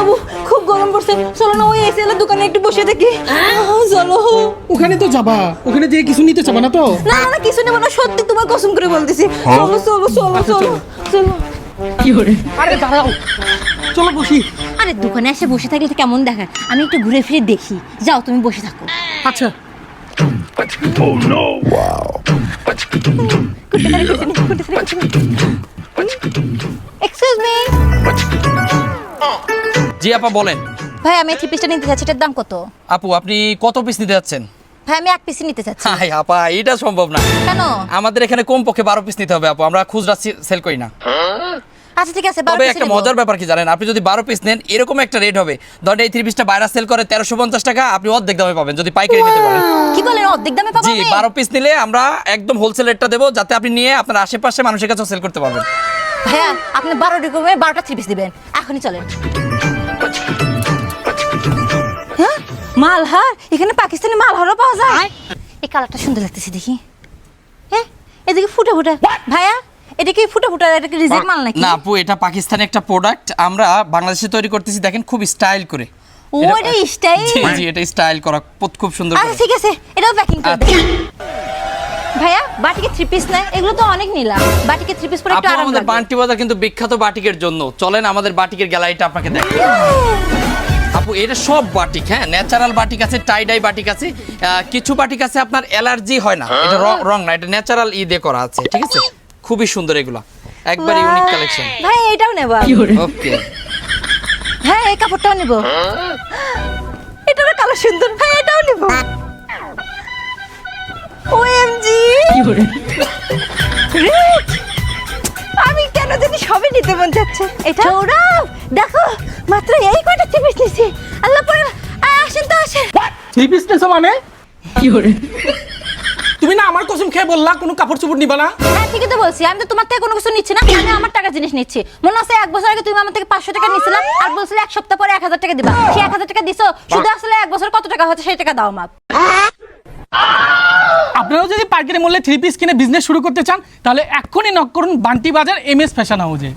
বাবু খুব গরম পড়ছে চলো না ওই এসএল দোকানে একটু বসে থাকি আহ, চলো ওখানে তো যাবা ওখানে যে কিছু নিতে চাবা না তো না না, কিছু নেব না সত্যি তোমার কসম করে বলতেছি চলো চলো চলো চলো চলো আরে দাঁড়াও চলো বসি আরে দোকানে এসে বসে থাকলে তো কেমন দেখায় আমি একটু ঘুরে ফিরে দেখি যাও তুমি বসে থাকো আচ্ছা এক্সকিউজ জি আপা বলেন। ভাই আমি থ্রি পিসটা নিতে চাচ্ছি এটার দাম কত? আপু আপনি কত পিস নিতে যাচ্ছেন? ভাই আমি এক পিসই নিতে চাচ্ছি হাই আপা এটা সম্ভব না। কেন? আমাদের এখানে কম পক্ষে বারো পিস নিতে হবে আপু। আমরা খুচরা সেল করি না। আচ্ছা ঠিক আছে তবে একটা মজার ব্যাপার কি জানেন? আপনি যদি বারো পিস নেন এরকম একটা রেট হবে। ধরেন এই থ্রি পিসটা বাইরে সেল করে তেরোশো পঞ্চাশ টাকা আপনি অর্ধেক দামে পাবেন যদি পাইকারি নিতে পারেন। কি বলেন অর্ধেক দামে পাবো জি বারো পিস নিলে আমরা একদম হোলসেল রেটটা দেবো যাতে আপনি নিয়ে আপনার আশেপাশে মানুষের কাছেও সেল করতে পারবেন। ভাইয়া আপনি বারো রকমের বারোটা থ্রি পিস দিবেন। এখনই চলেন। মালহার এখানে পাকিস্তানি মালহারও পাওয়া যায়। এই কালারটা সুন্দর লাগতেছে দেখি। হ্যাঁ এদিকে ফুটে ফুটে। ভাইয়া এটা কি ফুটে ফুটে এটা কি রিজেক্ট মাল নাকি? না আপু এটা পাকিস্তানি একটা প্রোডাক্ট আমরা বাংলাদেশে তৈরি করতেছি দেখেন খুব স্টাইল করে। ও এটা- এটা স্টাইল জি জি এটা স্টাইল করা খুব সুন্দর আচ্ছা ঠিক আছে এটাও প্যাকিং করে আচ্ছা। ভাইয়া বাটিকে থ্রি পিস নেয় এগুলো তো অনেক নিলাম। বাটিকে থ্রি পিস পরে একটু আরাম আমাদের বান্টি বাজার কিন্তু বিখ্যাত বাটিকের জন্য। চলেন আমাদের বাটিকের গ্যালারিটা আপনাকে দেখাই। আপু এটা সব বাটিক হ্যাঁ? ন্যাচারাল বাটিক আছে টাই ডাই বাটিক আছে কিছু বাটিক আছে আপনার অ্যালার্জি হয় না এটা রং- রং না এটা ন্যাচারাল ই দিয়ে করা আছে ঠিক আছে? খুবই সুন্দর এগুলা একবার ইউনিক কালেকশন ভাই এটাও নেব ওকে হ্যাঁ এই কাপড়টাও নিব। এটারও কালার সুন্দর ভাই এটাও নিব। ওএমজি আমি কেন জানি সবই নিতে মন যাচ্ছে এটা? সৌরভ দেখো। মাত্র এই কয়টা চিপিস নিছি আল্লাহ পরে আসেন তো আসেন। থ্রি পিস নেছো মানে? তুমি না আমার কসম খেয়ে বললা কোনো কাপড় চোপড় নিবা না? হ্যাঁ ঠিকই তো বলছি। আমি তো তোমার থেকে কোনো কিছু নিচ্ছি না আমি আমার টাকার জিনিস নিচ্ছি। মনে আছে এক বছর আগে তুমি আমার থেকে পাঁচশো টাকা নিছিলা আর বলছিলে এক সপ্তাহ পরে এক হাজার টাকা দিবা। সেই এক হাজার টাকা দিছো শুধু আসলে এক বছর কত টাকা হচ্ছে সেই টাকা দাও আমাকে। আপনারাও যদি পাইকারি মূল্যে থ্রি পিস কিনে বিজনেস শুরু করতে চান তাহলে এক্ষুনি নক করুন বান্টি বাজার এম এস ফ্যাশন হাউজে